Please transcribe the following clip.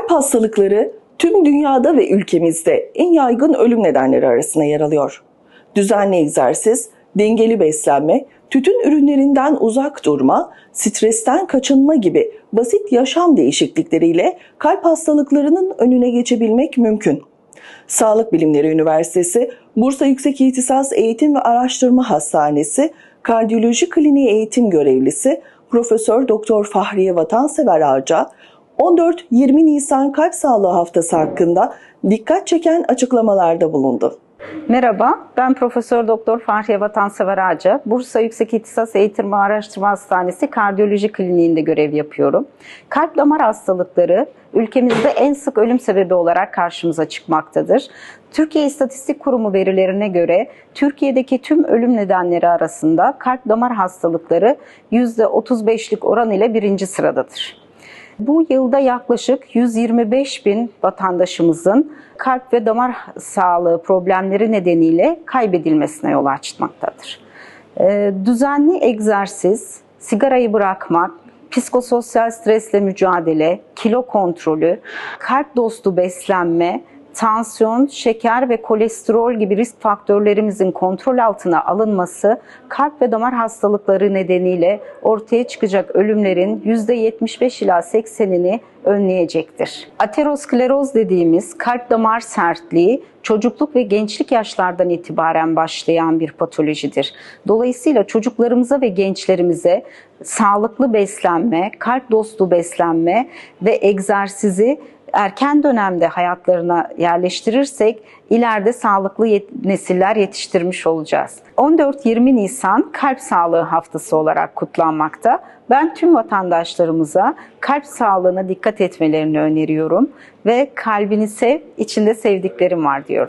Kalp hastalıkları tüm dünyada ve ülkemizde en yaygın ölüm nedenleri arasında yer alıyor. Düzenli egzersiz, dengeli beslenme, tütün ürünlerinden uzak durma, stresten kaçınma gibi basit yaşam değişiklikleriyle kalp hastalıklarının önüne geçebilmek mümkün. Sağlık Bilimleri Üniversitesi, Bursa Yüksek İhtisas Eğitim ve Araştırma Hastanesi, Kardiyoloji Kliniği Eğitim Görevlisi Profesör Doktor Fahriye Vatansever Ağaca, 14-20 Nisan Kalp Sağlığı Haftası hakkında dikkat çeken açıklamalarda bulundu. Merhaba, ben Profesör Doktor Fahriye Vatansever Ağaca. Bursa Yüksek İhtisas Eğitim ve Araştırma Hastanesi Kardiyoloji Kliniğinde görev yapıyorum. Kalp damar hastalıkları ülkemizde en sık ölüm sebebi olarak karşımıza çıkmaktadır. Türkiye İstatistik Kurumu verilerine göre Türkiye'deki tüm ölüm nedenleri arasında kalp damar hastalıkları %35'lik oran ile birinci sıradadır. Bu yılda yaklaşık 125 bin vatandaşımızın kalp ve damar sağlığı problemleri nedeniyle kaybedilmesine yol açmaktadır. Ee, Düzenli egzersiz, sigarayı bırakmak, psikososyal stresle mücadele, kilo kontrolü, kalp dostu beslenme, tansiyon, şeker ve kolesterol gibi risk faktörlerimizin kontrol altına alınması kalp ve damar hastalıkları nedeniyle ortaya çıkacak ölümlerin %75 ila 80'ini önleyecektir. Ateroskleroz dediğimiz kalp damar sertliği çocukluk ve gençlik yaşlardan itibaren başlayan bir patolojidir. Dolayısıyla çocuklarımıza ve gençlerimize sağlıklı beslenme, kalp dostu beslenme ve egzersizi erken dönemde hayatlarına yerleştirirsek ileride sağlıklı yet- nesiller yetiştirmiş olacağız. 14-20 Nisan Kalp Sağlığı Haftası olarak kutlanmakta. Ben tüm vatandaşlarımıza kalp sağlığına dikkat etmelerini öneriyorum ve kalbini sev, içinde sevdiklerim var diyorum.